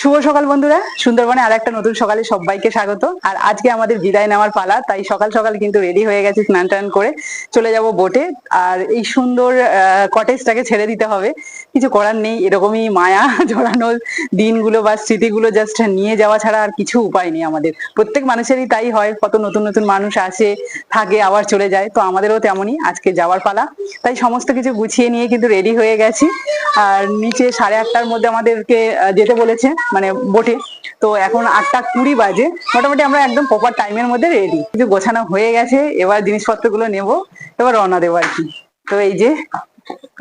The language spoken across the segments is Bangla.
শুভ সকাল বন্ধুরা। সুন্দরবনে আর একটা নতুন সকালে সবাইকে স্বাগত। আর আজকে আমাদের বিদায় নেওয়ার পালা, তাই সকাল সকাল কিন্তু রেডি হয়ে গেছে স্নান টান করে চলে যাব বোটে আর এই সুন্দর কটেজটাকে ছেড়ে দিতে হবে। কিছু করার নেই, এরকমই মায়া জড়ানো দিনগুলো বা স্মৃতিগুলো জাস্ট নিয়ে যাওয়া ছাড়া আর কিছু উপায় নেই আমাদের। প্রত্যেক মানুষেরই তাই হয়, কত নতুন নতুন মানুষ আসে, থাকে, আবার চলে যায়। তো আমাদেরও তেমনই আজকে যাওয়ার পালা। তাই সমস্ত কিছু গুছিয়ে নিয়ে কিন্তু রেডি হয়ে গেছি। আর নিচে সাড়ে আটটার মধ্যে আমাদেরকে যেতে বলেছে। মানে বোটে। তো এখন আটটা কুড়ি বাজে। মোটামুটি আমরা একদম প্রপার টাইমের মধ্যে রেডি কিছু গোছানো হয়ে গেছে, এবার জিনিসপত্রগুলো নেব, এবার রওনা দেবো আর কি। তো এই যে,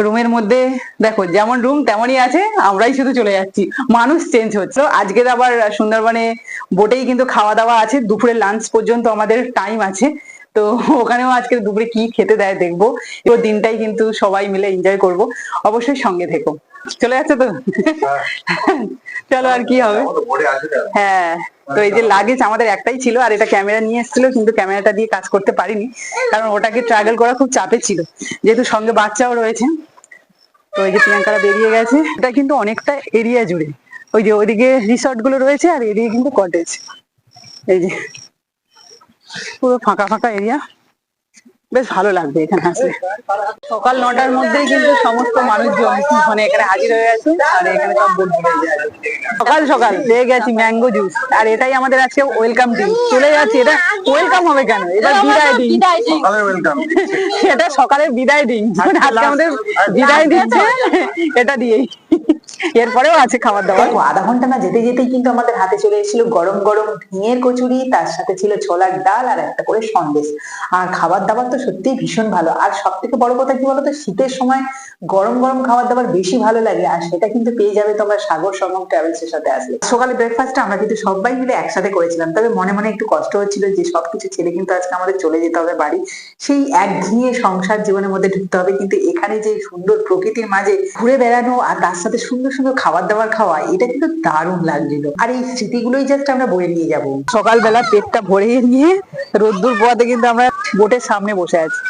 রুমের মধ্যে দেখো, যেমন রুম তেমনই আছে, আমরাই শুধু চলে যাচ্ছি। মানুষ চেঞ্জ হচ্ছে। আজকের আবার সুন্দরবনে বোটেই কিন্তু খাওয়া দাওয়া আছে। দুপুরে লাঞ্চ পর্যন্ত আমাদের টাইম আছে। তো ওখানেও আজকে দুপুরে কি খেতে দেয় দেখব। এবার দিনটাই কিন্তু সবাই মিলে এনজয় করব। অবশ্যই সঙ্গে থেকো। চলে যাচ্ছে তো? চলো আর কি হবে। হ্যাঁ তো এই যে লাগেজ আমাদের একটাই ছিল আর এটা ক্যামেরা নিয়ে এসেছিল কিন্তু ক্যামেরাটা দিয়ে কাজ করতে পারিনি কারণ ওটাকে ট্রাভেল করা খুব চাপে ছিল। যেহেতু সঙ্গে বাচ্চাও রয়েছে তো এই যে প্রিয়াঙ্কারা বেরিয়ে গেছে। এটা কিন্তু অনেকটা এরিয়া জুড়ে। ওই যে ওইদিকে রিসর্টগুলো রয়েছে আর এদিকে কিন্তু কটেজ এই যে পুরো ফাঁকা ফাঁকা এরিয়া বেশ ভালো লাগবে এখানে আসলে। সকাল নটার মধ্যেই কিন্তু সমস্ত মানুষজন মানে এখানে হাজির হয়ে গেছে আর এখানে সব যায় সকাল সকাল পেয়ে গেছি ম্যাঙ্গো জুস। আর এটাই আমাদের আজকে ওয়েলকাম ড্রিঙ্ক। চলে যাচ্ছে এটা ওয়েলকাম হবে কেন? এটা বিদায় ড্রিঙ্ক। ওয়েলকাম। এটা সকালের বিদায় দিন আজকে আমাদের বিদায় দিচ্ছে এটা দিয়েই। এরপরেও আছে খাবার দাবার আধা ঘণ্টা না যেতে যেতেই কিন্তু আমাদের হাতে চলে এসেছিল গরম গরম ঝিঙের কচুরি, তার সাথে ছিল ছোলার ডাল আর একটা করে সন্দেশ। আর খাবার দাবার তো সত্যিই ভীষণ ভালো। আর সব থেকে বড় কথা কি বলতো, শীতের সময় গরম গরম খাবার দাবার বেশি ভালো লাগে, আর সেটা কিন্তু পেয়ে যাবে তোমরা সাগর সঙ্গম ট্রাভেলস এর সাথে আসলে। সকালে ব্রেকফাস্টটা আমরা কিন্তু সবাই মিলে একসাথে করেছিলাম, তবে মনে মনে একটু কষ্ট হচ্ছিল যে সবকিছু ছেড়ে কিন্তু আজকে আমাদের চলে যেতে হবে বাড়ি। সেই একঘেয়ে সংসার জীবনের মধ্যে ঢুকতে হবে, কিন্তু এখানে যে সুন্দর প্রকৃতির মাঝে ঘুরে বেড়ানো আর তার সাথে সুন্দর সুন্দর খাবার দাবার খাওয়া, এটা কিন্তু দারুণ লাগছিল। আর এই স্মৃতিগুলোই জাস্ট আমরা বয়ে নিয়ে যাব। সকালবেলা পেটটা ভরে নিয়ে রোদ্দুর পোয়াতে কিন্তু আমরা বোটের সামনে বসে আছি।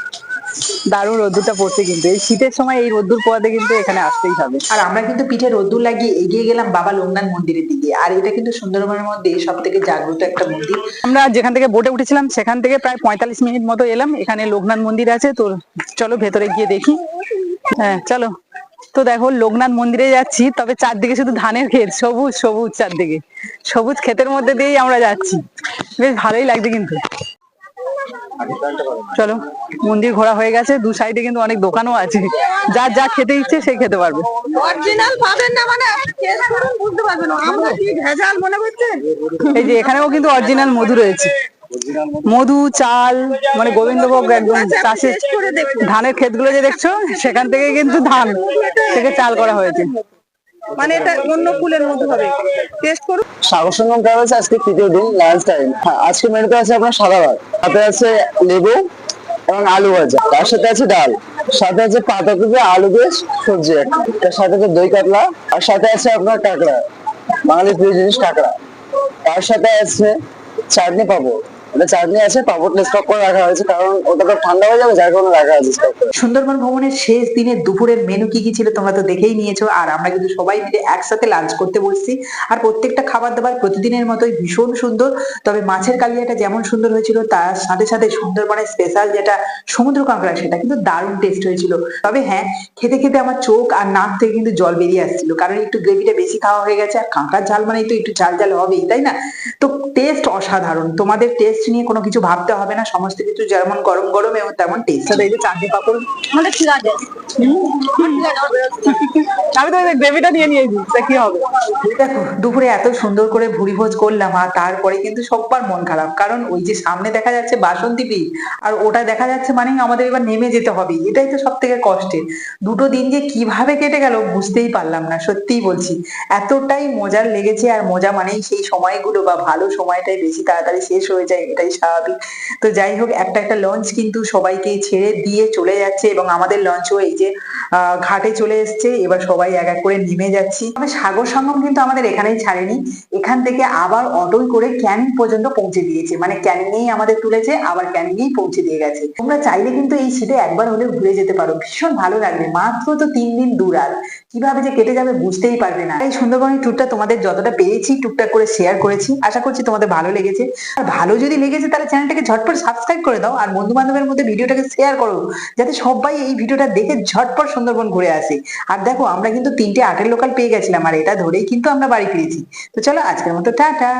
দারুণ রোদ্দুরটা পড়ছে কিন্তু। এই শীতের সময় এই রোদ্দুর পোয়াতে কিন্তু এখানে আসতেই হবে। আর আমরা কিন্তু পিঠে রোদ্দুর লাগিয়ে এগিয়ে গেলাম বাবা লোকনাথ মন্দিরের দিকে। আর এটা কিন্তু সুন্দরবনের মধ্যে সব থেকে জাগ্রত একটা মন্দির। আমরা যেখান থেকে বোটে উঠেছিলাম, সেখান থেকে প্রায় পঁয়তাল্লিশ মিনিট মতো এলাম। এখানে লোকনাথ মন্দির আছে, তো চলো ভেতরে গিয়ে দেখি। হ্যাঁ চলো। তো দেখো লোকনাথ মন্দিরে যাচ্ছি তবে চারদিকে শুধু ধানের ক্ষেত সবুজ সবুজ চারদিকে। সবুজ ক্ষেতের মধ্যে দিয়েই আমরা যাচ্ছি। বেশ ভালোই লাগছে কিন্তু। চলো মন্দির ঘোরা হয়ে গেছে দু সাইডে কিন্তু অনেক দোকানও আছে। যার যা খেতে ইচ্ছে সে খেতে পারবে। অরিজিনাল পাবেন না মানে বুঝতে পারবেন আমরা কি ভেজাল মনে করছেন? এই যে এখানেও কিন্তু অরিজিনাল মধু রয়েছে। মধু চাল মানে গোবিন্দভোগ একদম চাষের ধানের ক্ষেতগুলো যে দেখছ সেখান থেকে কিন্তু ধান থেকে চাল করা হয়েছে। মানে এটা অন্য ফুলের মতো হবে। টেস্ট করুন সাগর সঙ্গম ট্রাভেলস আজকে তৃতীয় দিন লাঞ্চ টাইম আজকে মেনুতে আছে আপনার সাদা ভাত। সাথে আছে লেবু এবং আলু ভাজা। তার সাথে আছে ডাল। সাথে আছে পাতাকপি আলু দিয়ে সবজি একটা। তার সাথে আছে দই কাতলা। আর সাথে আছে আপনার কাঁকড়া। বাঙালির প্রিয় জিনিস কাঁকড়া। তার সাথে আছে চাটনি পাপড়। মেনু মাছের কালিয়াটা যেমন সুন্দর হয়েছিল, তার সাথে সাথে সুন্দরবনের স্পেশাল যেটা সমুদ্র কাঁকড়া, সেটা কিন্তু দারুণ টেস্ট হয়েছিল। তবে হ্যাঁ খেতে খেতে আমার চোখ আর নাক থেকে কিন্তু জল বেরিয়ে আসছিল, কারণ একটু গ্রেভিটা বেশি খাওয়া হয়ে গেছে, আর কাঁকড়ার ঝাল মানেই তো একটু ঝাল ঝাল হবেই, তাই না? তো টেস্ট অসাধারণ। তোমাদের টেস্ট নিয়ে কোনো কিছু ভাবতে হবে না সমস্ত কিছু যেমন গরম গরম এবং তেমন টেস্ট এই যে চাটনি পাপড়। আমাদের ঠিক আছে। আমি তো গ্রেভিটা নিয়ে নিয়েছি তা কি হবে? দেখো দুপুরে এত সুন্দর করে ভুড়ি ভোজ করলাম আর তারপরে কিন্তু সবার মন খারাপ। কারণ ওই যে সামনে দেখা যাচ্ছে বাসন্তী বীজ আর ওটা দেখা যাচ্ছে মানে আমাদের এবার নেমে যেতে হবে। এটাই তো সব থেকে কষ্টের। দুটো দিন যে কীভাবে কেটে গেল বুঝতেই পারলাম না সত্যিই বলছি। এতটাই মজার লেগেছে আর মজা মানেই সেই সময়গুলো বা ভালো সময়টাই বেশি তাড়াতাড়ি শেষ হয়ে যায়, এটাই স্বাভাবিক। তো যাই হোক, একটা একটা লঞ্চ কিন্তু সবাইকে ছেড়ে দিয়ে চলে যাচ্ছে এবং আমাদের লঞ্চও এই যে ঘাটে চলে এসেছে। এবার সবাই এক এক করে নেমে যাচ্ছি। তবে সাগর সঙ্গম কিন্তু আমাদের এখানেই ছাড়েনি। এখান থেকে আবার অটোই করে ক্যানিং পর্যন্ত পৌঁছে দিয়েছে। মানে ক্যানিংয়েই আমাদের তুলেছে, আবার ক্যানিংয়েই পৌঁছে দিয়ে গেছে। তোমরা চাইলে কিন্তু এই শীতে একবার হলেও ঘুরে যেতে পারো। ভীষণ ভালো লাগবে। মাত্র তো তিন দিন দু রাত। কীভাবে যে কেটে যাবে বুঝতেই পারবে না। এই সুন্দরবনের ট্যুরটা তোমাদের যতটা পেরেছি টুকটাক করে শেয়ার করেছি। আশা করছি তোমাদের ভালো লেগেছে। আর ভালো যদি লেগেছে তাহলে চ্যানেলটাকে ঝটপট সাবস্ক্রাইব করে দাও। আর বন্ধু বান্ধবের মধ্যে ভিডিওটাকে শেয়ার করো। যাতে সবাই এই ভিডিওটা দেখে ঝটপট সুন্দরবন ঘুরে আসি। আর দেখো, আমরা কিন্তু তিনটে আটের লোকাল পেয়ে গেছিলাম, আর এটা ধরেই কিন্তু আমরা বাড়ি ফিরেছি। তো চলো, আজকের মতো টাটা।